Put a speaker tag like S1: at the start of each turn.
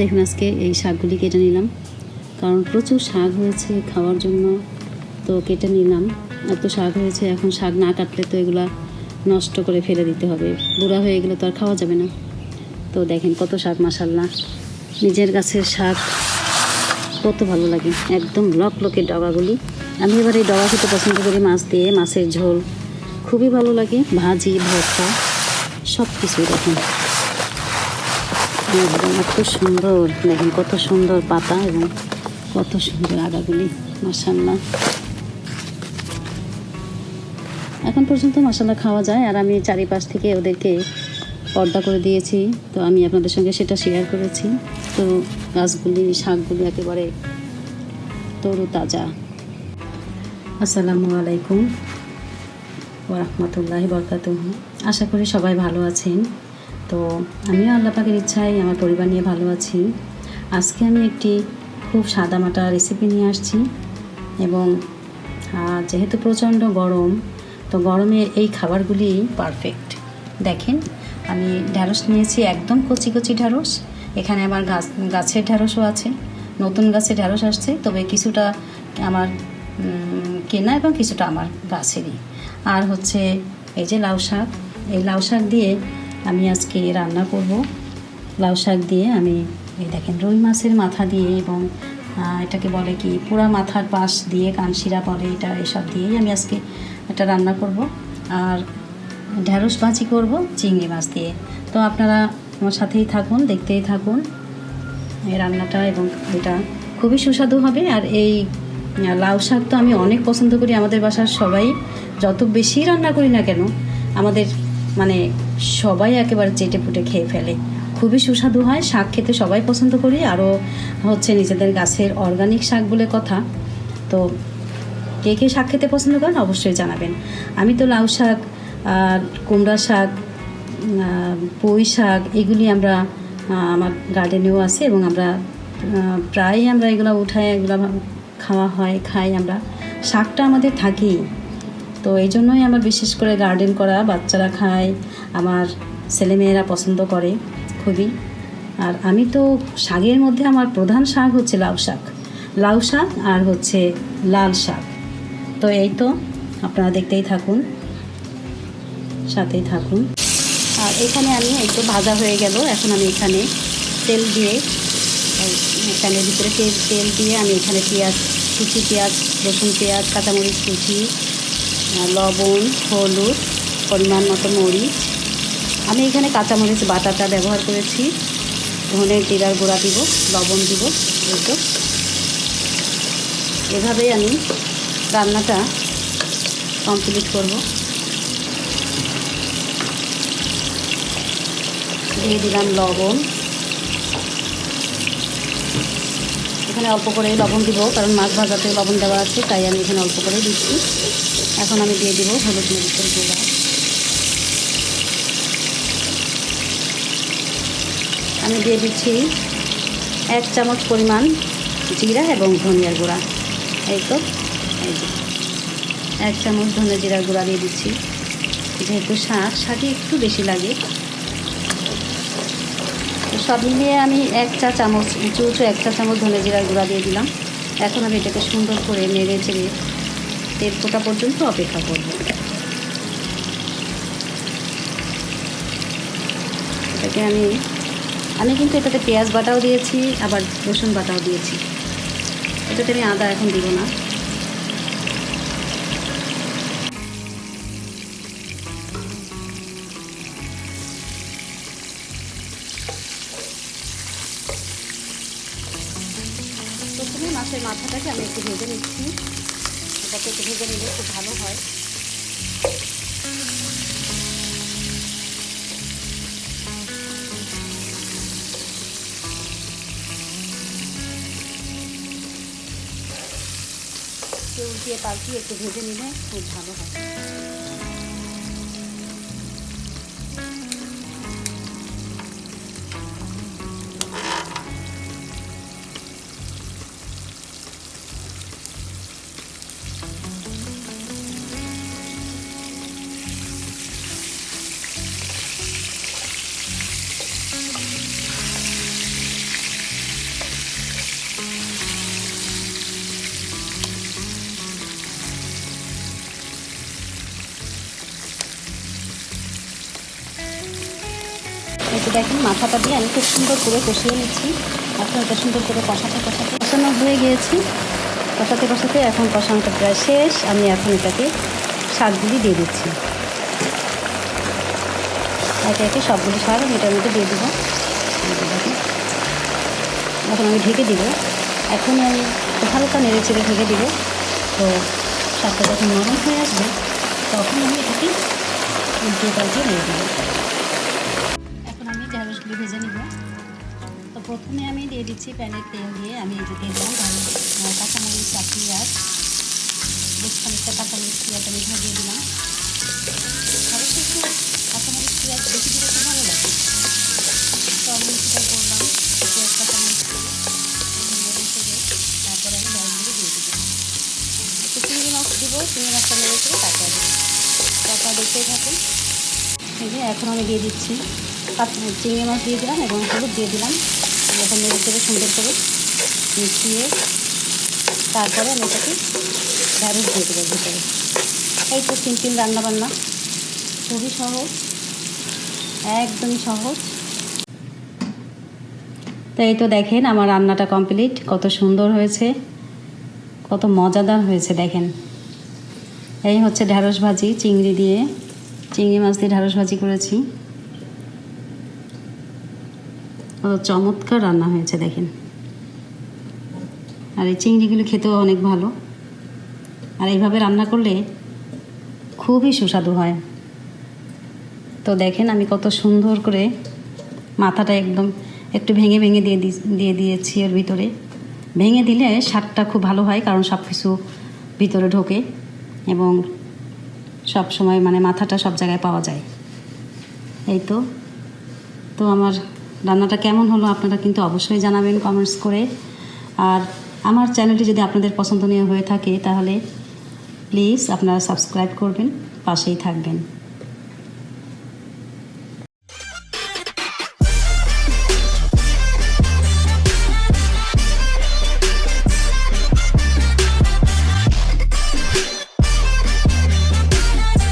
S1: দেখুন আজকে এই শাকগুলি কেটে নিলাম। কারণ প্রচুর শাক হয়েছে খাওয়ার জন্য, তো কেটে নিলাম। এত শাক হয়েছে, এখন শাক না কাটলে তো এগুলো নষ্ট করে ফেলে দিতে হবে। বুড়া হয়ে গেলে তো আর খাওয়া যাবে না। তো দেখেন কত শাক মাসাল্লাহ নিজের গাছের শাক কত ভালো লাগে। একদম লক লকের ডগাগুলি। আমি এবার এই ডগা খেতে পছন্দ করি মাছ দিয়ে, মাছের ঝোল। খুবই ভালো লাগে, ভাজি, ভর্তা সব কিছুই দেখেন। এত সুন্দর, দেখেন কত সুন্দর পাতা এবং কত সুন্দর আগাগুলি মাসাল্লাহ এখন পর্যন্ত মশলা খাওয়া যায়। আর আমি চারিপাশ থেকে ওদেরকে পর্দা করে দিয়েছি। তো আমি আপনাদের সঙ্গে সেটা শেয়ার করেছি। তো গাছগুলি, শাকগুলি একেবারে তরু তাজা আসসালামু আলাইকুম। ওরহমতুল্লাহি বরকাত আশা করি সবাই ভালো আছেন। তো আমিও আল্লাহ পাকের ইচ্ছায় আমার পরিবার নিয়ে ভালো আছি। আজকে আমি একটি খুব সাদামাটা রেসিপি নিয়ে আসছি এবং যেহেতু প্রচণ্ড গরম, তো গরমে এই খাবারগুলি পারফেক্ট দেখেন, আমি ঢ্যাঁড়স নিয়েছি একদম কচি কচি ঢ্যাঁড়স এখানে আমার গাছ, গাছের ঢ্যাঁড়সও আছে, নতুন গাছের ঢ্যাঁড়স আসছে, তবে কিছুটা আমার কেনা এবং কিছুটা আমার গাছেরই। আর হচ্ছে এই যে লাউ শাক, এই লাউ শাক দিয়ে আমি আজকে রান্না করব। লাউ শাক দিয়ে আমি, এই দেখেন, রুই মাছের মাথা দিয়ে এবং এটাকে বলে কি পুরা মাথার পাশ দিয়ে কানশিরা বলে, এটা এসব দিয়েই আমি আজকে এটা রান্না করব। আর ঢ্যাঁড়স ভাজি করব, চিংড়ি মাছ দিয়ে। তো আপনারা আমার সাথেই থাকুন, দেখতেই থাকুন এই রান্নাটা এবং এটা খুবই সুস্বাদু হবে। আর এই লাউ শাক তো আমি অনেক পছন্দ করি আমাদের বাসার সবাই। যত বেশি রান্না করি না কেন, আমাদের মানে সবাই একেবারে চেটে পুটে খেয়ে ফেলে। খুবই সুস্বাদু হয় শাক খেতে সবাই পছন্দ করি আরও হচ্ছে নিজেদের গাছের অর্গানিক শাক বলে কথা। তো কে কে শাক খেতে পছন্দ করেন অবশ্যই জানাবেন। আমি তো লাউ শাক কুমড়া শাক পুঁই শাক এগুলি আমরা আমার গার্ডেনেও আছে এবং আমরা আহ, প্রায়ই আমরা এগুলো উঠাই এগুলো খাওয়া হয় খাই আমরা। শাকটা আমাদের থাকেই। তো এই জন্যই আমার বিশেষ করে গার্ডেন করা, বাচ্চারা খায়, আমার ছেলেমেয়েরা পছন্দ করে খুবই। আর আমি তো শাকের মধ্যে আমার প্রধান শাক হচ্ছে লাউ শাক। লাউ শাক আর হচ্ছে লাল শাক। তো এই তো, আপনারা দেখতেই থাকুন, সাথেই থাকুন। আর এখানে আমি তো ভাজা হয়ে গেল, এখন আমি এখানে তেল দিয়ে প্যানের ভিতরে তেল তেল দিয়ে আমি এখানে পেঁয়াজ, কুচি পেঁয়াজ, রসুন পেঁয়াজ, কাঁচামরিচ কুচি লবণ, হলুদ, পরিমাণ মতো মরিচ। আমি এখানে কাঁচামরিচ, বাটাটা ব্যবহার করেছি। ধনে জিরার গুঁড়া দিব, লবণ দিব এই এভাবেই আমি রান্নাটা কমপ্লিট করব। দিয়ে দিলাম লবণ। এখানে অল্প করে লবণ দিব, কারণ মাছ ভাজাতে লবণ দেওয়া আছে, তাই আমি এখানে অল্প করে দিচ্ছি। এখন আমি দিয়ে দিব হলুদ মরিচের গুঁড়া। আমি দিয়ে দিচ্ছি এক চামচ পরিমাণ জিরা এবং ধনিয়ার গুঁড়া। এই তো, এই যে। এক চামচ ধনে জিরার গুঁড়া দিয়ে দিচ্ছি। যেহেতু শাক শাকে একটু বেশি লাগে। সব মিলিয়ে আমি এক চা চামচ, উঁচু উঁচু এক চা চামচ ধনে জিরার গুঁড়া দিয়ে দিলাম। এখন আমি এটাকে সুন্দর করে নেড়ে চেড়ে তেল ফোটা পর্যন্ত অপেক্ষা করব। এটাকে আমি আমি কিন্তু এটাতে পেঁয়াজ বাটাও দিয়েছি, আবার রসুন বাটাও দিয়েছি। এটাতে আমি আদা এখন দিব না। মাছের মাথাটাকে আমি একটু ভেজে নিচ্ছি। এটাকে একটু ভেজে নিলে খুব ভালো হয়। উল্টিয়ে পাল্টিয়ে একটু ভেজে নিলে খুব ভালো হয়। দেখেন, মাথাটা দিয়ে আমি খুব সুন্দর করে কষিয়ে নিচ্ছি। এখন এটা সুন্দর করে কষাতে কষাতে কষানো হয়ে গিয়েছি। কষাতে কষাতে এখন কষানোটা প্রায় শেষ। আমি এখন এটাকে শাকগুলি দিয়ে দিচ্ছি। একে একে সবগুলি শাক আমি এটার মধ্যে দিয়ে দেবো। এখন আমি ঢেকে দিব। এখন আমি হালকা নেড়ে চেড়ে ঢেকে দিব। তো শাকটা যখন নরম হয়ে আসবে, তখন আমি এটাকে উল্টে পাল্টে নিয়ে দেবো। আমি ভেজে নিব। তো প্রথমে আমি দিয়ে দিচ্ছি প্যানের তেল দিয়ে আমি যে দিয়ে দিলাম কাঁচামরিচ আর পেঁয়াজ বেশ খানিকটা কাঁচামরিচ পেঁয়াজ আমি ভাজিয়ে দিলাম। ঢেঁড়স একটু কাঁচামরিচ পেঁয়াজ বেশি দিলে তো ভালো লাগে। তো আমি সেটাই করলাম, পেঁয়াজ, কাঁচামরিচ করে তারপরে আমি ঢেঁড়সগুলো দিয়ে দেবো একটু চিংড়ি মাছ দেবো চিংড়ি মাছটা নেড়ে চেড়ে তারপরে তারপর দেখতেই থাকুন। এখন আমি দিয়ে দিচ্ছি চিংড়ি মাছ দিয়ে দিলাম এবং হলুদ দিয়ে দিলাম। এখন নেড়ে সুন্দর করে মিশিয়ে তারপরে আমি এটাকে ঢ্যাঁড়স দিয়ে দেবো ভিতরে। এই তো সিম্পল রান্নাবান্না। খুবই সহজ, একদমই সহজ। তো এই তো দেখেন আমার রান্নাটা কমপ্লিট, কত সুন্দর হয়েছে, কত মজাদার হয়েছে দেখেন। এই হচ্ছে ঢ্যাঁড়স ভাজি, চিংড়ি দিয়ে, চিংড়ি মাছ দিয়ে ঢ্যাঁড়স ভাজি করেছি। কত চমৎকার রান্না হয়েছে, দেখেন। আর এই চিংড়িগুলো খেতেও অনেক ভালো। আর এইভাবে রান্না করলে খুবই সুস্বাদু হয়। তো দেখেন আমি কত সুন্দর করে মাথাটা একদম একটু ভেঙে ভেঙে দিয়ে দিয়ে দিয়েছি এর ভিতরে। ভেঙে দিলে স্বাদটা খুব ভালো হয়, কারণ সব কিছু ভিতরে ঢোকে এবং সব সময় মানে মাথাটা সব জায়গায় পাওয়া যায়। এই তো তো আমার রান্নাটা কেমন হলো আপনারা কিন্তু অবশ্যই জানাবেন কমেন্টস করে। আর আমার চ্যানেলটি যদি আপনাদের পছন্দনীয় হয়ে থাকে, তাহলে প্লিজ আপনারা সাবস্ক্রাইব করবেন, পাশেই থাকবেন।